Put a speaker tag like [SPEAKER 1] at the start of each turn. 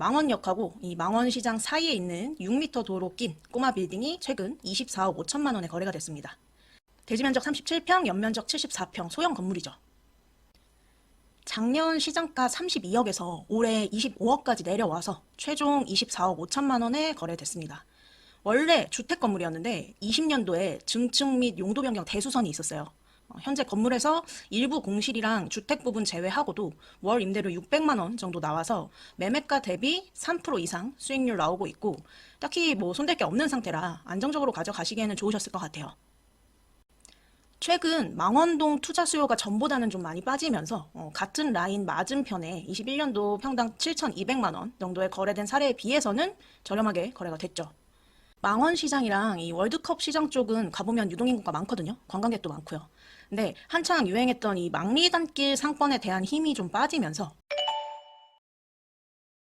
[SPEAKER 1] 망원역하고 이 망원시장 사이에 있는 6m 도로 낀 꼬마 빌딩이 최근 24억 5천만 원에 거래가 됐습니다. 대지 면적 37평, 연면적 74평 소형 건물이죠. 작년 시장가 32억에서 올해 25억까지 내려와서 최종 24억 5천만 원에 거래됐습니다. 원래 주택 건물이었는데 20년도에 증축 및 용도 변경 대수선이 있었어요. 어, 현재 건물에서 일부 공실이랑 주택 부분 제외하고도 월 임대료 600만 원 정도 나와서 매매가 대비 3% 이상 수익률 나오고 있고 딱히 뭐 손댈 게 없는 상태라 안정적으로 가져가시기에는 좋으셨을 것 같아요. 최근 망원동 투자 수요가 전보다는 좀 많이 빠지면서 어, 같은 라인 맞은편에 21년도 평당 7,200만 원 정도에 거래된 사례에 비해서는 저렴하게 거래가 됐죠. 망원 시장이랑 이 월드컵 시장 쪽은 가보면 유동인구가 많거든요. 관광객도 많고요. 근데 한창 유행했던 이 망리단길 상권에 대한 힘이 좀 빠지면서